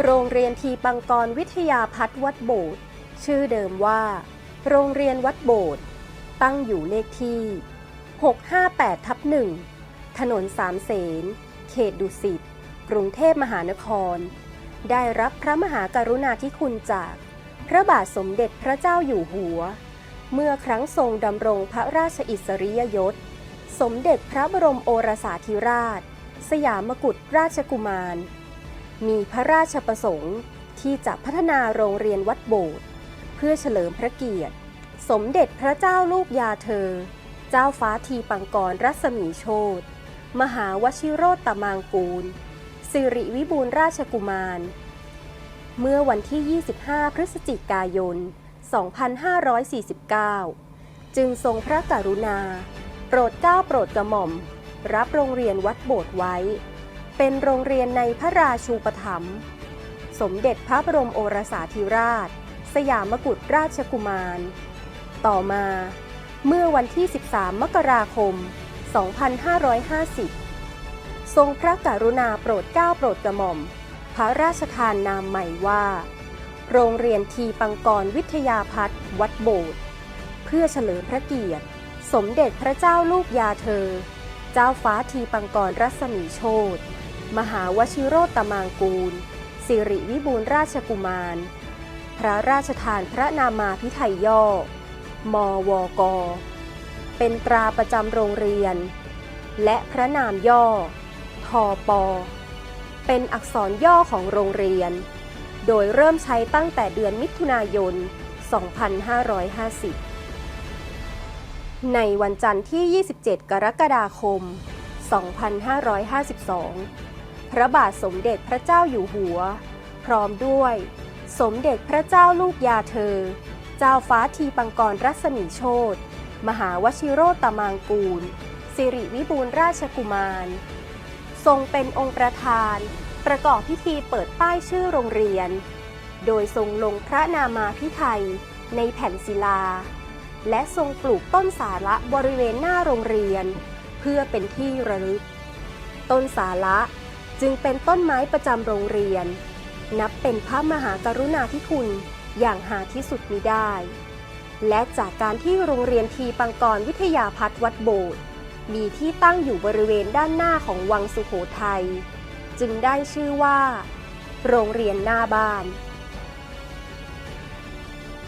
โรงเรียนทีปังกรวิทยาพัฒน์วัดโบสถ์ชื่อเดิมว่า โรงเรียนวัดโบสถ์ตั้งอยู่เลขที่ 658ทับหนึ่งถนนสามเสน เขตดุสิต กรุงเทพมหานคร ได้รับพระมหากรุณาธิคุณจาก พระบาทสมเด็จพระเจ้าอยู่หัว เมื่อครั้งทรงดำรงพระราชอิสริยยศ สมเด็จพระบรมโอรสาธิราช สยามกุฎราชกุมาร มีพระราชประสงค์ที่จะพัฒนาโรงเรียนวัดโบสถ์เพื่อเฉลิมพระเกียรติ สมเด็จพระเจ้าลูกยาเธอ เจ้าฟ้าทีปังกรรัศมีโชตมหาวชิโรตตมางกูล สิริวิบูลราชกุมาร เมื่อวันที่ 25 พฤศจิกายน 2549 จึงทรงพระกรุณา โปรดเกล้าโปรดกระหม่อม รับโรงเรียนวัดโบสถ์ไว้ เป็นโรงเรียนในพระราชูปถัมภ์สมเด็จพระบรมโอรสาธิราช สยามกุฎราชกุมาร ต่อมาเมื่อวันที่ 13 มกราคม 2550 ทรงพระกรุณาโปรดเกล้าโปรดกระหม่อม พระราชทานนามใหม่ว่า โรงเรียนทีปังกรวิทยาพัฒน์วัดโบสถ์เพื่อเฉลิมพระเกียรติ สมเด็จพระเจ้าลูกยาเธอ เจ้าฟ้าทีปังกรรัศมีโชต มหาวชิโรตมางกูล สิริวิบูลราชกุมาร พระราชทานพระนามาพิไทยย่อ มวก เป็นตราประจำโรงเรียน และพระนามย่อ ทอปอ เป็นอักษรย่อของโรงเรียน โดยเริ่มใช้ตั้งแต่เดือนมิถุนายน 2550ในวันจันทร์ที่ 27 กรกฎาคม 2552 พระบาทสมเด็จพระเจ้าอยู่หัว พร้อมด้วย สมเด็จพระเจ้าลูกยาเธอ เจ้าฟ้าทีปังกรรัศมีโชตมหาวชิโรตมางกูล สิริวิบูลราชกุมาร ทรงเป็นองค์ประธาน ประกอบพิธีเปิดป้ายชื่อโรงเรียน โดยทรงลงพระนามาพิไทยในแผ่นศิลา และทรงปลูกต้นสาระบริเวณหน้าโรงเรียน เพื่อเป็นที่ระลึก ต้นสาระ จึงเป็นต้นไม้ประจำโรงเรียน นับเป็นพระมหากรุณาธิคุณอย่างหาที่สุดมิได้ และจากการที่โรงเรียนทีปังกรวิทยาพัฒน์วัดโบสถ์มีที่ตั้งอยู่บริเวณด้านหน้าของวังสุโขทัยจึงได้ชื่อว่า โรงเรียนหน้าบ้าน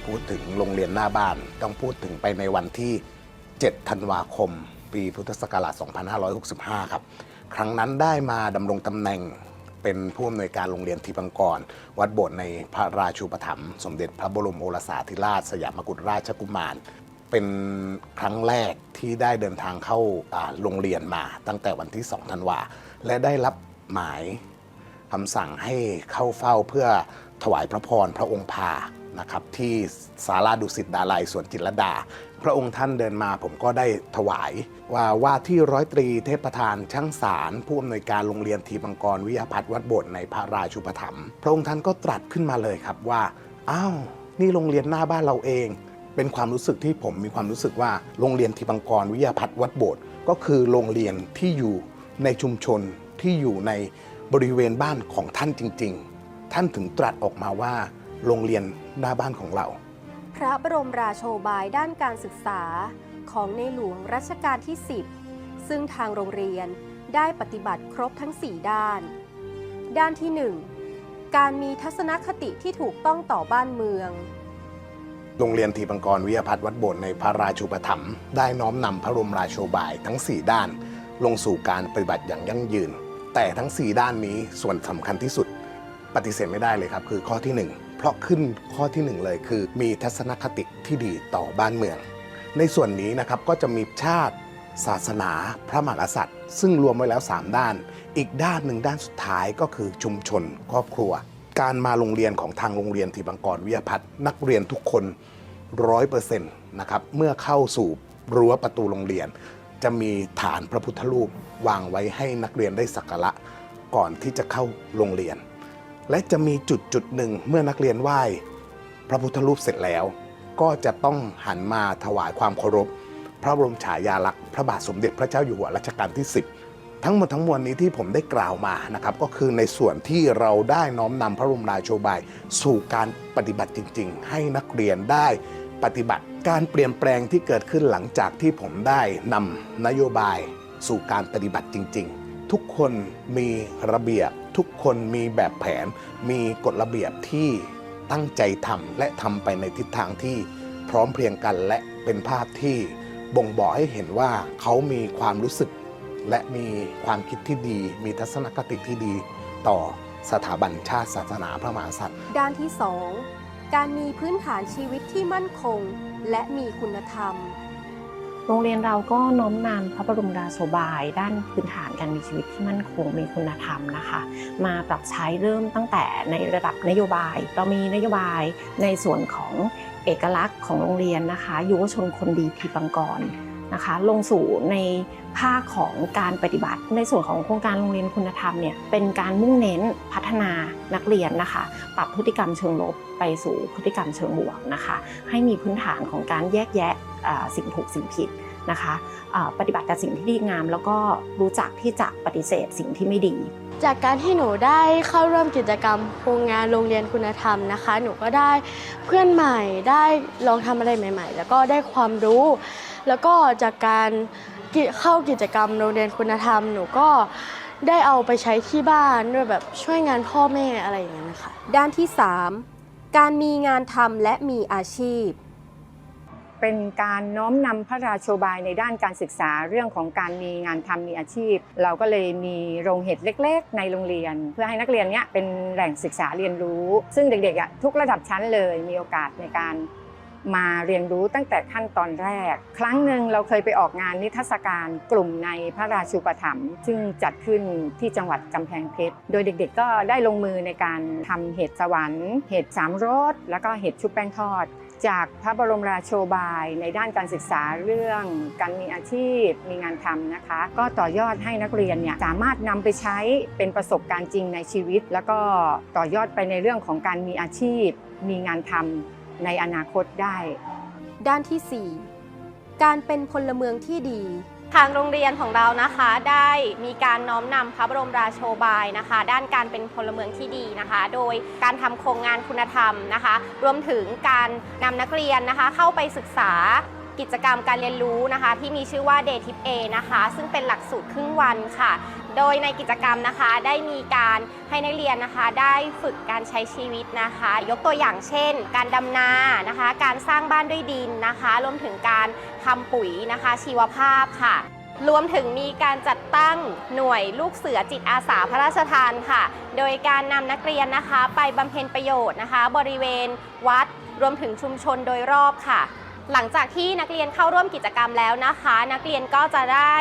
พูดถึงโรงเรียนหน้าบ้านต้องพูดถึงไปในวันที่ 7 ธันวาคม ปีพุทธศักราช 2565 ครับ ครั้งนั้นได้มาดำรงตำแหน่งเป็นผู้อำนวยการโรงเรียนทีปังกร วัดโบสถ์ในพระราชูปถัมภ์สมเด็จพระบรมโอรสาธิราช สยามกุฎราชกุมาร เป็นครั้งแรกที่ได้เดินทางเข้าโรงเรียนมาตั้งแต่วันที่2ธันวาและได้รับหมายคำสั่งให้เข้าเฝ้าเพื่อถวายพระพรพระองค์พานะครับที่ศาลาดุสิตดาลัยสวนจิตรดา พระองค์ท่านเดินมาผมก็ได้ถวาย ว่าว่าที่ร้อยตรีเทพประธานช่างสาร ผู้อำนวยการโรงเรียนทีปังกรวิยาพัฒน์วัดโบสถ์ในพระราชูปถัมภ์พระองค์ท่านก็ตรัสขึ้นมาเลยครับว่าอ้าวนี่โรงเรียนหน้าบ้านเราเอง เป็นความรู้สึกที่ผมมีความรู้สึกว่าโรงเรียนทีปังกรวิยาพัฒน์วัดโบสถ์ก็คือโรงเรียนที่อยู่ในชุมชนที่อยู่ในบริเวณบ้านของท่านจริง ๆ ท่านถึงตรัสออกมาว่า โรงเรียนหน้าบ้านของเรา พระบรมราโชบายด้านการศึกษาของในหลวงรัชกาลที่ 10 ซึ่งทางโรงเรียนได้ปฏิบัติครบทั้ง 4 ด้าน ด้านที่ 1 การมีทัศนคติที่ถูกต้องต่อบ้านเมือง โรงเรียนทีปังกรวิทยาพัฒน์วัดโบสถ์ในพระราชูปถัมภ์ได้น้อมนำพระบรมราโชบายทั้ง 4 ด้าน ลงสู่การปฏิบัติอย่างยั่งยืน แต่ทั้ง 4 ด้านนี้ส่วนสำคัญที่สุด ปฏิเสธไม่ได้เลยครับ คือข้อที่ 1 ราะขึ้นข้อทีหนึ่1 เลยคือ มีทัศนคติที่ดีต่อบ้านเมือง ในส่วนนี้นะครับก็จะมีชาติศาสนาพระมหากษัตริย์ ซึ่งรวมไว้แล้ว 3 ด้าน อีกด้านหนึ่งด้านสุดท้ายก็คือชุมชนครอบครัว การมาโรงเรียนของทางโรงเรียนทีบังกรวิทยาพัฒน์นักเรียนทุกคนร้อยเปอร์เซ็นต์นะครับเมื่อเข้าสู่รั้วประตูโรงเรียน จะมีฐานพระพุทธรูปวางไว้ให้นักเรียนได้สักการะก่อนที่จะเข้าโรงเรียน และจะมีจุดจุดหนึ่งเมื่อนักเรียนไหว้ พระพุทธรูปเสร็จแล้ว ก็จะต้องหันมาถวายความเคารพ พระบรมฉายาลักษณ์พระบาทสมเด็จพระเจ้าอยู่หัวรัชกาลที่ 10 ทั้งหมดทั้งมวลนี้ที่ผมได้กล่าวมานะครับก็คือในส่วนที่เราได้น้อมนำพระบรมราโชบาย สู่การปฏิบัติจริง ๆ ให้นักเรียนได้ปฏิบัติการเปลี่ยนแปลงที่เกิดขึ้นหลังจากที่ผมได้นำนโยบายสู่การปฏิบัติจริง ๆ ทุกคนมีระเบียบ ทุกคนมีแบบแผน มีกฎระเบียบที่ตั้งใจทำและทำไปในทิศทางที่พร้อมเพรียงกันและเป็นภาพที่บ่งบอกให้เห็นว่าเขามีความรู้สึก และมีความคิดที่ดี มีทัศนคติที่ดีต่อสถาบันชาติศาสนาพระมหากษัตริย์ ด้านที่ 2 การมีพื้นฐานชีวิตที่มั่นคง และมีคุณธรรม โรงเรียนเราก็น้อมนำพระบรมราโชบาย ด้านพื้นฐานการมีชีวิตที่มั่นคงมีคุณธรรมนะคะ มาปรับใช้เริ่มตั้งแต่ในระดับนโยบาย เรามีนโยบายในส่วนของเอกลักษณ์ของโรงเรียนนะคะยุวชนคนดีทีปังกรนะคะลงสู่ในภาคของการปฏิบัติ ในส่วนของโครงการโรงเรียนคุณธรรมเนี่ยเป็นการมุ่งเน้นพัฒนานักเรียนนะคะ ปรับพฤติกรรมเชิงลบไปสู่พฤติกรรมเชิงบวกนะคะ ให้มีพื้นฐานของการแยกแยะ สิ่งถูกสิ่งผิดนะคะอ่าปฏิบัติแต่สิ่งที่ดีงาม แล้วก็รู้จักที่จะปฏิเสธสิ่งที่ไม่ดี จากการที่หนูได้เข้าร่วมกิจกรรมโครงงานโรงเรียนคุณธรรมนะคะ หนูก็ได้เพื่อนใหม่ได้ลองทำอะไรใหม่ ๆ แล้วก็ได้ความรู้ แล้วก็จากการกิเข้ากิจกรรมโรงเรียนคุณธรรม หนูก็ได้เอาไปใช้ที่บ้านด้วยแบบช่วยงานพ่อแม่อะไรอย่างเงี้ยนะคะด้านที่ 3 การมีงานทำและมีอาชีพ เป็นการน้อมนำพระราโชบายในด้านการศึกษาเรื่องของการมีงานทำมีอาชีพ เราก็เลยมีโรงเห็ดเล็ก ๆ ในโรงเรียน เพื่อให้นักเรียนเนี้ยเป็นแหล่งศึกษาเรียนรู้ ซึ่งเด็กๆอะทุกระดับชั้นเลยมีโอกาสในการมาเรียนรู้ตั้งแต่ขั้นตอนแรก ครั้งหนึ่งเราเคยไปออกงานนิทรรศการกลุ่มในพระราชูปถัมภ์ซึ่งจัดขึ้นที่จังหวัดกำแพงเพชร โดยเด็กๆ ก็ได้ลงมือในการทำเห็ดสวรรค์ เห็ดสามรสแล้วก็เห็ดชุบแป้งทอด จากพระบรมราโชบายในด้านการศึกษาเรื่องการมีอาชีพมีงานทำนะคะ ก็ต่อยอดให้นักเรียนเนี่ยสามารถนำไปใช้เป็นประสบการณ์จริงในชีวิต แล้วก็ต่อยอดไปในเรื่องของการมีอาชีพ มีงานทำในอนาคตได้ ด้านที่ 4 การเป็นพลเมืองที่ดี ทางโรงเรียนของเรานะคะได้มีการน้อมนำพระบรมราโชบายนะคะ ด้านการเป็นพลเมืองที่ดีนะคะ โดยการทำโครงงานคุณธรรมนะคะ รวมถึงการนำนักเรียนนะคะ เข้าไปศึกษากิจกรรมการเรียนรู้นะคะ ที่มีชื่อว่า Day Tip A นะคะ ซึ่งเป็นหลักสูตรครึ่งวันค่ะ โดยในกิจกรรมนะคะได้มีการให้นักเรียนนะคะได้ฝึกการใช้ชีวิตนะคะ ยกตัวอย่างเช่น การดำนานะคะ การสร้างบ้านด้วยดินนะคะ รวมถึงการทำปุ๋ยนะคะ ชีวภาพค่ะรวมถึงมีการจัดตั้งหน่วยลูกเสือจิตอาสาพระราชทานค่ะ โดยการนำนักเรียนนะคะ ไปบำเพ็ญประโยชน์นะคะ บริเวณวัด รวมถึงชุมชนโดยรอบค่ะ หลังจากที่นักเรียนเข้าร่วมกิจกรรมแล้วนะคะ นักเรียนก็จะได้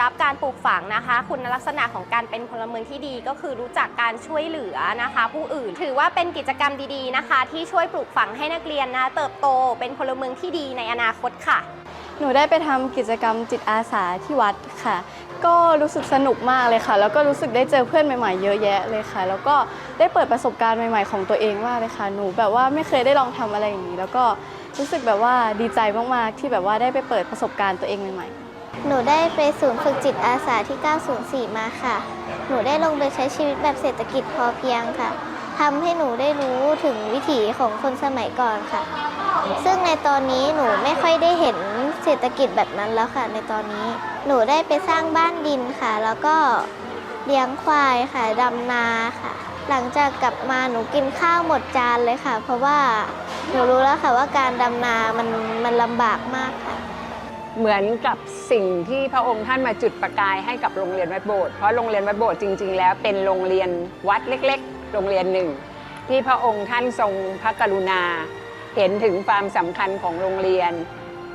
รับการปลูกฝังนะคะ คุณลักษณะของการเป็นพลเมืองที่ดีก็คือรู้จักการช่วยเหลือนะคะ ผู้อื่นถือว่าเป็นกิจกรรมดีๆนะคะ ที่ช่วยปลูกฝังให้นักเรียนนะเติบโตเป็นพลเมืองที่ดีในอนาคตค่ะ หนูได้ไปทำกิจกรรมจิตอาสาที่วัดค่ะ ก็รู้สึกสนุกมากเลยค่ะ แล้วก็รู้สึกได้เจอเพื่อนใหม่ๆ เยอะแยะเลยค่ะ แล้วก็ได้เปิดประสบการณ์ใหม่ๆ ของตัวเองมากเลยค่ะ หนูแบบว่าไม่เคยได้ลองทำอะไรอย่างนี้ แล้วก็รู้สึกแบบว่าดีใจมากๆที่แบบว่าได้ไปเปิดประสบการณ์ตัวเองใหม่ๆ หนูได้ไปศูนย์ฝึกจิตอาสาที่ 904 มาค่ะ หนูได้ลงไปใช้ชีวิตแบบเศรษฐกิจพอเพียงค่ะทำให้หนูได้รู้ถึงวิถีของคนสมัยก่อนค่ะ ซึ่งในตอนนี้หนูไม่ค่อยได้เห็นเศรษฐกิจแบบนั้นแล้วค่ะ ในตอนนี้ หนูได้ไปสร้างบ้านดินค่ะ แล้วก็เลี้ยงควายค่ะดำนาค่ะ หลังจากกลับมาหนูกินข้าวหมดจานเลยค่ะ เพราะว่าหนูรู้แล้วค่ะว่าการดำนามันมันลำบากมากค่ะ เหมือนกับสิ่งที่พระองค์ท่านมาจุดประกายให้กับโรงเรียนวัดโบสถ์เพราะโรงเรียนวัดโบสถ์จริง ๆ แล้วเป็นโรงเรียนวัดเล็ก ๆ โรงเรียนหนึ่ง ที่พระองค์ท่านทรงพระกรุณา เห็นถึงความสำคัญของโรงเรียน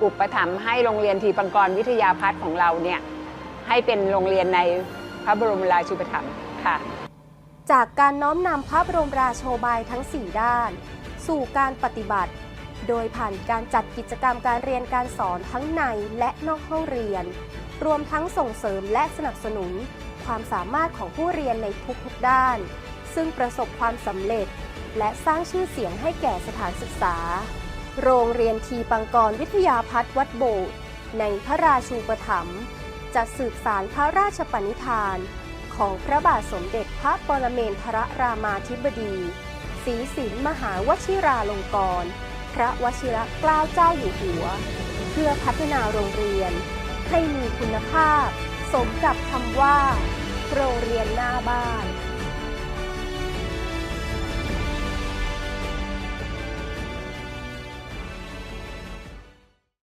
อุปถัมภ์ให้โรงเรียนทีปังกรวิทยาพัฒน์ของเราเนี่ยให้เป็นโรงเรียนในพระบรมราชูปถัมภ์ค่ะ จากการน้อมนำพระบรมราโชบายทั้ง 4 ด้าน สู่การปฏิบัติ โดยผ่านการจัดกิจกรรมการเรียนการสอนทั้งในและนอกห้องเรียน รวมทั้งส่งเสริมและสนับสนุน ความสามารถของผู้เรียนในทุกๆด้าน ซึ่งประสบความสำเร็จ และสร้างชื่อเสียงให้แก่สถานศึกษา โรงเรียนทีปังกรวิทยาพัฒน์วัดโบสถ์ในพระราชูปถัมภ์จะสืบสารพระราชปณิธาน ของพระบาทสมเด็จพระปรเมนทรรามาธิบดีศรีสินมหาวชิราลงกรณ พระวชิรเกล้าเจ้าอยู่หัว เพื่อพัฒนาโรงเรียน ให้มีคุณภาพ สมกับคำว่า โรงเรียนหน้าบ้าน